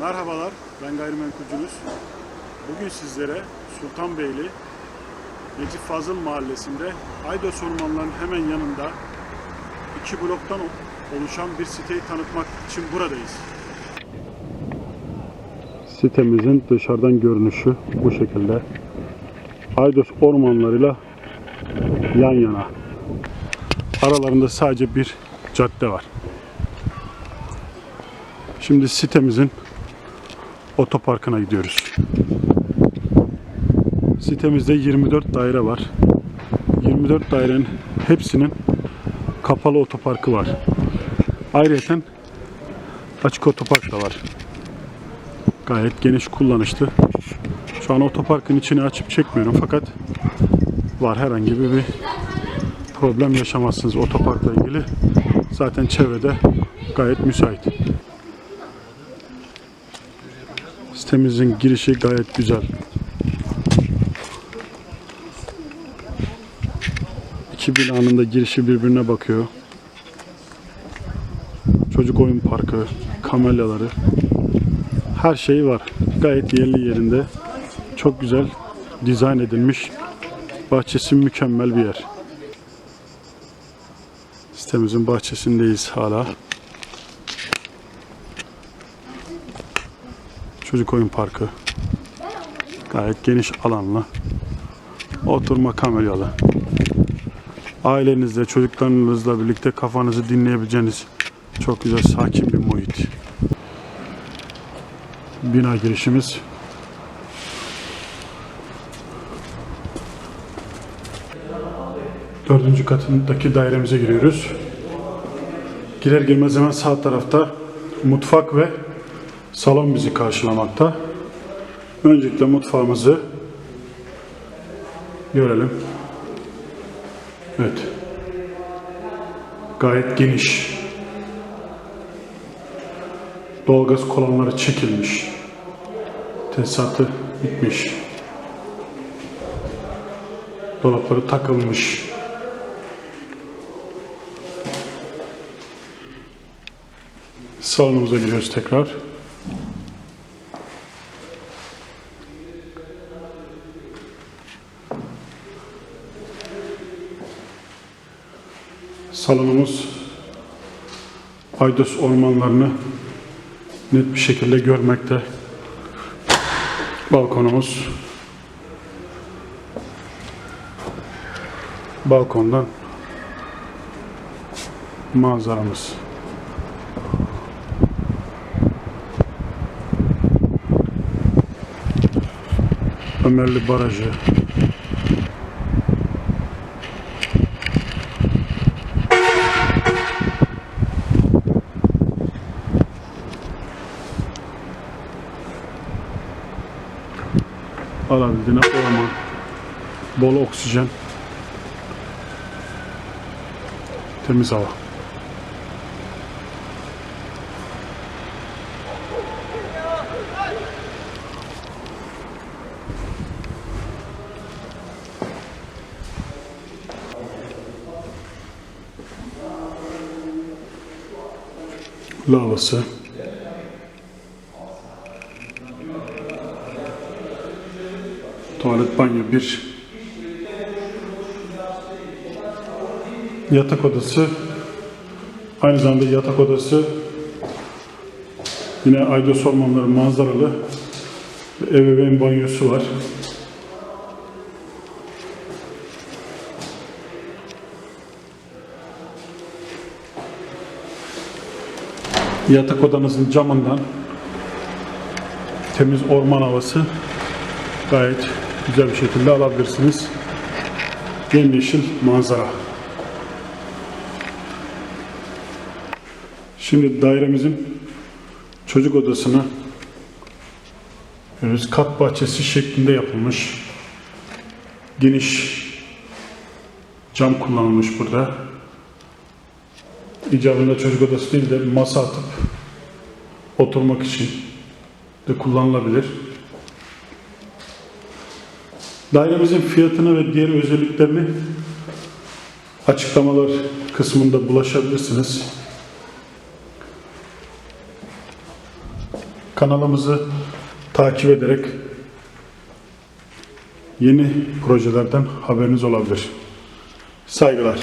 Merhabalar, ben gayrimenkulcünüz. Bugün sizlere Sultanbeyli Necip Fazıl Mahallesi'nde Aydos Ormanları'nın hemen yanında iki bloktan oluşan bir siteyi tanıtmak için buradayız. Sitemizin dışarıdan görünüşü bu şekilde. Aydos ormanlarıyla yan yana. Aralarında sadece bir cadde var. Şimdi sitemizin otoparkına gidiyoruz. Sitemizde 24 daire var. 24 dairenin hepsinin kapalı otoparkı var. Ayrıca açık otopark da var. Gayet geniş kullanışlı. Şu an otoparkın içini açıp çekmiyorum fakat var herhangi bir, problem yaşamazsınız otoparkla ilgili. Zaten çevrede gayet müsait. Sitemizin girişi gayet güzel. İki binanın da girişi birbirine bakıyor. Çocuk oyun parkı, kamelyaları, her şeyi var. Gayet yerli yerinde. Çok güzel dizayn edilmiş. Bahçesi mükemmel bir yer. Sitemizin bahçesindeyiz hala. Çocuk oyun parkı. Gayet geniş alanlı. Oturma kamelyalı. Ailenizle, çocuklarınızla birlikte kafanızı dinleyebileceğiniz çok güzel sakin bir muhit. Bina girişimiz. Dördüncü katındaki dairemize giriyoruz. Girer girmez hemen sağ tarafta mutfak ve salon bizi karşılamakta. Öncelikle mutfağımızı görelim. Evet. Gayet geniş. Doğalgaz kolonları çekilmiş. Tesisatı bitmiş. Dolapları takılmış. Salonumuza giriyoruz tekrar. Salonumuz Aydos ormanlarını net bir şekilde görmekte. Balkonumuz balkondan manzaramız. Ömerli Barajı. Alabildiğine orman, bol oksijen, temiz hava. Lavası. Tuvalet, banyo bir. Yatak odası. Aynı zamanda yatak odası yine Aydos Ormanları manzaralı ebeveyn banyosu var. Yatak odanızın camından temiz orman havası gayet güzel bir şekilde alabilirsiniz. Yemyeşil manzara. Şimdi dairemizin çocuk odasını görüyoruz. Kat bahçesi şeklinde yapılmış. Geniş cam kullanılmış burada. İcabında çocuk odası değil de masa atıp oturmak için de kullanılabilir. Dairemizin fiyatını ve diğer özelliklerini açıklamalar kısmında bulaşabilirsiniz. Kanalımızı takip ederek yeni projelerden haberiniz olabilir. Saygılar.